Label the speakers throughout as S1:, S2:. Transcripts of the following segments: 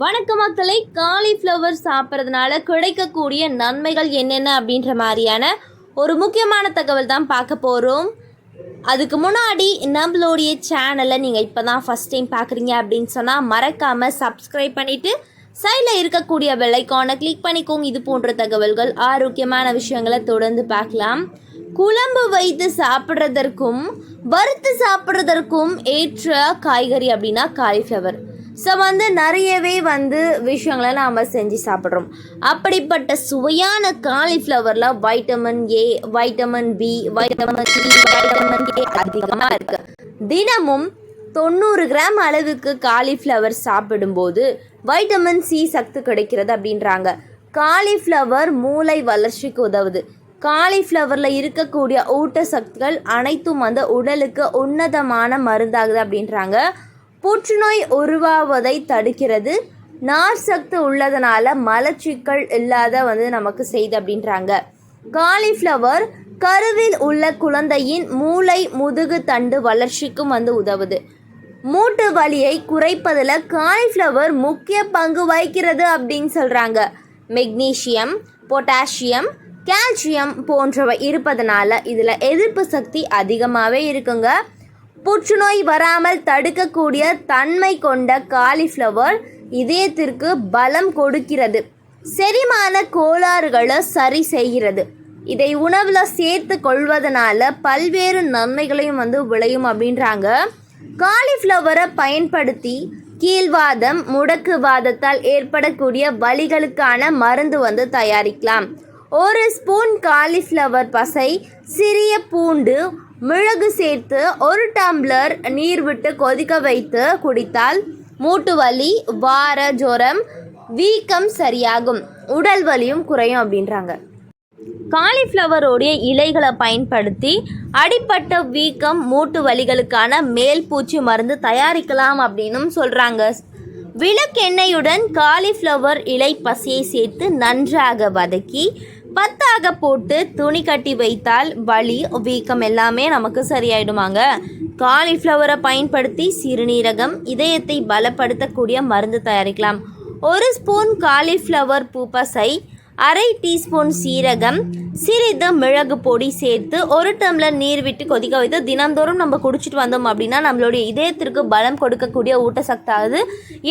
S1: வணக்க மக்களை காலிஃப்ளவர் சாப்பிட்றதுனால கிடைக்கக்கூடிய நன்மைகள் என்னென்ன அப்படின்ற மாதிரியான ஒரு முக்கியமான தகவல் தான் பார்க்க போகிறோம் அதுக்கு முன்னாடி நம்மளுடைய சேனலை நீங்கள் இப்போ தான் ஃபஸ்ட் டைம் பார்க்குறீங்க அப்படின்னு சொன்னால் மறக்காமல் சப்ஸ்கிரைப் பண்ணிவிட்டு சைடில் இருக்கக்கூடிய வெள்ளைக்கானை கிளிக் பண்ணிக்கோங்க. இது போன்ற தகவல்கள் ஆரோக்கியமான விஷயங்களை தொடர்ந்து பார்க்கலாம். குழம்பு வைத்து சாப்பிட்றதற்கும் வறுத்து சாப்பிட்றதற்கும் ஏற்ற காய்கறி அப்படின்னா காலிஃப்ளவர் ஸோ வந்து நிறையவே வந்து விஷயங்களை நாம் செஞ்சு சாப்பிட்றோம். அப்படிப்பட்ட சுவையான காலிஃப்ளவரில் vitamin A vitamin B vitamin C vitamin A அதிகமாக இருக்குது தினமும் தொண்ணூறு கிராம் அளவுக்கு காலிஃப்ளவர் சாப்பிடும்போது வைட்டமின் சி சத்து கிடைக்கிறது அப்படின்றாங்க. காலிஃப்ளவர் மூளை வளர்ச்சிக்கு உதவுது. காலிஃப்ளவரில் இருக்கக்கூடிய ஊட்டச்சத்துக்கள் அனைத்தும் வந்து உடலுக்கு உன்னதமான மருந்தாகுது அப்படின்றாங்க. புற்றுநோய் உருவாவதை தடுக்கிறது. நார் சத்து உள்ளதனால மலச்சிக்கல் இல்லாத வந்து நமக்கு செய்து அப்படின்றாங்க. காலிஃப்ளவர் கருவில் உள்ள குழந்தையின் மூளை முதுகு தண்டு வளர்ச்சிக்கும் வந்து உதவுது. மூட்டு வலியை குறைப்பதில் காலிஃப்ளவர் முக்கிய பங்கு வகிக்கிறது அப்படின்னு சொல்கிறாங்க மெக்னீசியம் பொட்டாசியம் கால்சியம் போன்றவை இருப்பதனால இதில் எதிர்ப்பு சக்தி அதிகமாகவே இருக்குங்க. புற்றுநோய் வராமல் தடுக்கக்கூடிய தன்மை கொண்ட காலிஃப்ளவர் இதயத்திற்கு பலம் கொடுக்கிறது. செரிமான கோளாறுகளை சரி செய்கிறது. இதை உணவில் சேர்த்து கொள்வதனால பல்வேறு நன்மைகளையும் வந்து விளையும் அப்படின்றாங்க. காலிஃப்ளவரை பயன்படுத்தி கீழ்வாதம் முடக்குவாதத்தால் ஏற்படக்கூடிய வழிகளுக்கான மருந்து வந்து தயாரிக்கலாம். ஒரு ஸ்பூன் காலிஃப்ளவர் பசை சிறிய பூண்டு மிளகு சேர்த்து ஒரு டம்ளர் நீர் விட்டு கொதிக்க வைத்து குடித்தால் மூட்டு வலி வார ஜுரம் வீக்கம் சரியாகும். உடல் வலியும் குறையும் அப்படின்றாங்க. காலிஃப்ளவருடைய இலைகளை பயன்படுத்தி அடிப்பட்ட வீக்கம் மூட்டு வலிகளுக்கான மேல் பூச்சி மருந்து தயாரிக்கலாம் அப்படின்னும் சொல்கிறாங்க விளக்கெண்ணெயுடன் காலிஃப்ளவர் இலை பசியை சேர்த்து நன்றாக வதக்கி பத்தாக போட்டு துணி கட்டி வைத்தால் வலி வீக்கம் எல்லாமே நமக்கு சரியாயிடுமாங்க. காலிஃப்ளவரை பயன்படுத்தி சிறுநீரகம் இதயத்தை பலப்படுத்தக்கூடிய மருந்து தயாரிக்கலாம். ஒரு ஸ்பூன் காலிஃப்ளவர் பூப்பசை அரை டீஸ்பூன் சீரகம் சிறிது மிளகு பொடி சேர்த்து ஒரு டம்ளர் நீர் விட்டு கொதிக்க வைத்து தினந்தோறும் நம்ம குடிச்சிட்டு வந்தோம் அப்படின்னா நம்மளுடைய இதயத்திற்கு பலம் கொடுக்கக்கூடிய ஊட்டசக்தாகுது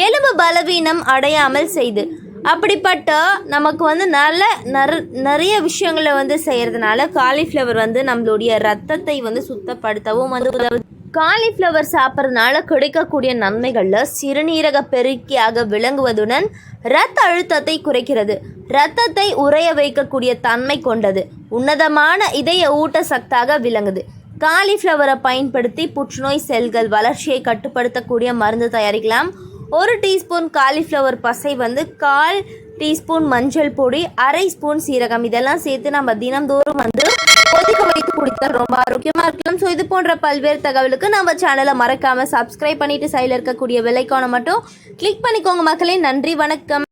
S1: எலும்பு பலவீனம் அடையாமல் செய்து அப்படிப்பட்ட நமக்கு வந்து நல்ல நற நிறைய விஷயங்களை வந்து செய்கிறதுனால காலிஃப்ளவர் வந்து நம்மளுடைய ரத்தத்தை வந்து சுத்தப்படுத்தவும் வந்து உதவுது காலிஃப்ளவர் சாப்பிட்றதுனால கிடைக்கக்கூடிய நன்மைகளில் சிறுநீரக பெருக்கியாக விளங்குவதுடன் இரத்த அழுத்தத்தை குறைக்கிறது. இரத்தத்தை உறைய வைக்கக்கூடிய தன்மை கொண்டது. உன்னதமான இதய ஊட்ட சக்தாக விளங்குது. காலிஃப்ளவரை பயன்படுத்தி புற்றுநோய் செல்கள் வளர்ச்சியை கட்டுப்படுத்தக்கூடிய மருந்து தயாரிக்கலாம். ஒரு டீஸ்பூன் காலிஃப்ளவர் பசை வந்து கால் டீஸ்பூன் மஞ்சள் பொடி அரை ஸ்பூன் சீரகம். இதெல்லாம் சேர்த்து நம்ம தினந்தோறும் வந்து கொதிக்க வைத்து குடித்தால் ரொம்ப ஆரோக்கியமாக இருக்கலாம். ஸோ இது போன்ற பல்வேறு தகவலுக்கு நம்ம சேனலை மறக்காமல் சப்ஸ்கிரைப் பண்ணிவிட்டு சைடில் இருக்கக்கூடிய விலைக்கான மட்டும் கிளிக் பண்ணிக்கோங்க மக்களே. நன்றி வணக்கம்.